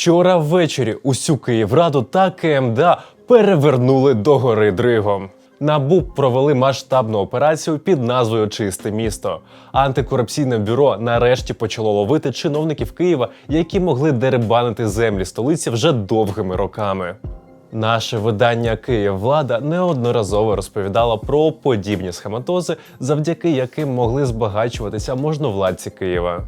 Вчора ввечері усю Київраду та КМДА перевернули до гори Дригом. НАБУ провели масштабну операцію під назвою Чисте місто. Антикорупційне бюро нарешті почало ловити чиновників Києва, які могли деребанити землі столиці вже довгими роками. Наше видання Київвлада неодноразово розповідало про подібні схематози, завдяки яким могли збагачуватися можновладці Києва.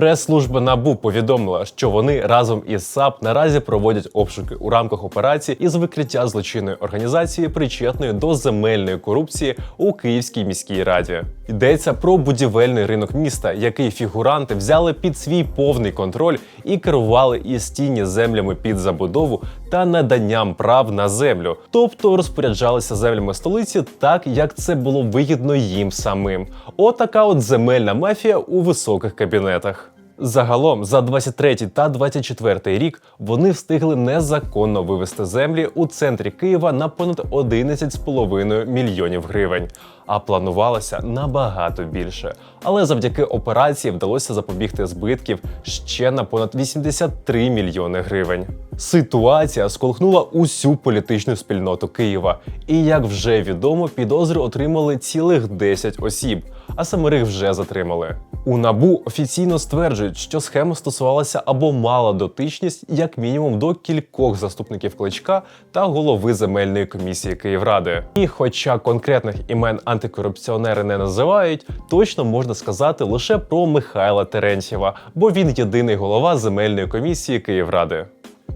Прес-служба НАБУ повідомила, що вони разом із САП наразі проводять обшуки у рамках операції із викриття злочинної організації, причетної до земельної корупції у Київській міській раді. Йдеться про будівельний ринок міста, який фігуранти взяли під свій повний контроль і керували із тіні землями під забудову та наданням прав на землю, тобто розпоряджалися землями столиці так, як це було вигідно їм самим. Отака от земельна мафія у високих кабінетах. Загалом за 23 та 24 рік вони встигли незаконно вивести землі у центрі Києва на понад 11,5 мільйонів гривень. А планувалося набагато більше. Але завдяки операції вдалося запобігти збитків ще на понад 83 мільйони гривень. Ситуація сколихнула усю політичну спільноту Києва. І як вже відомо, підозри отримали цілих 10 осіб, а самих вже затримали. У набу офіційно стверджують, що схема стосувалася або мала дотичність як мінімум до кількох заступників кличка та голови земельної комісії Київради. І хоча конкретних імен антикорупціонери не називають, точно можна сказати лише про Михайла Терентьєва, бо він єдиний голова земельної комісії Київради.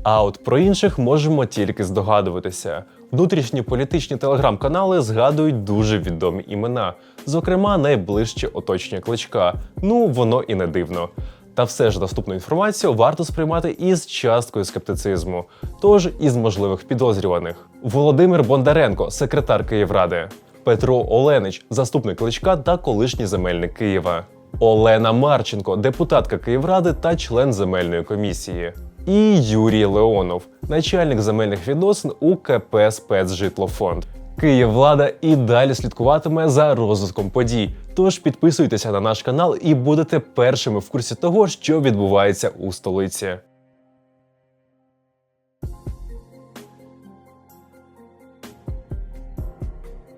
А от про інших можемо тільки здогадуватися. Внутрішні політичні телеграм-канали згадують дуже відомі імена, зокрема найближче оточення кличка. Ну воно і не дивно. Та все ж доступну інформацію варто сприймати із часткою скептицизму, тож із можливих підозрюваних. Володимир Бондаренко, секретар Київради, Петро Оленич, заступник кличка та колишній земельник Києва, Олена Марченко, депутатка Київради та член земельної комісії. І Юрій Леонов, начальник земельних відносин у КП «Спецжитлофонд». Київвлада і далі слідкуватиме за розвитком подій. Тож підписуйтеся на наш канал і будете першими в курсі того, що відбувається у столиці.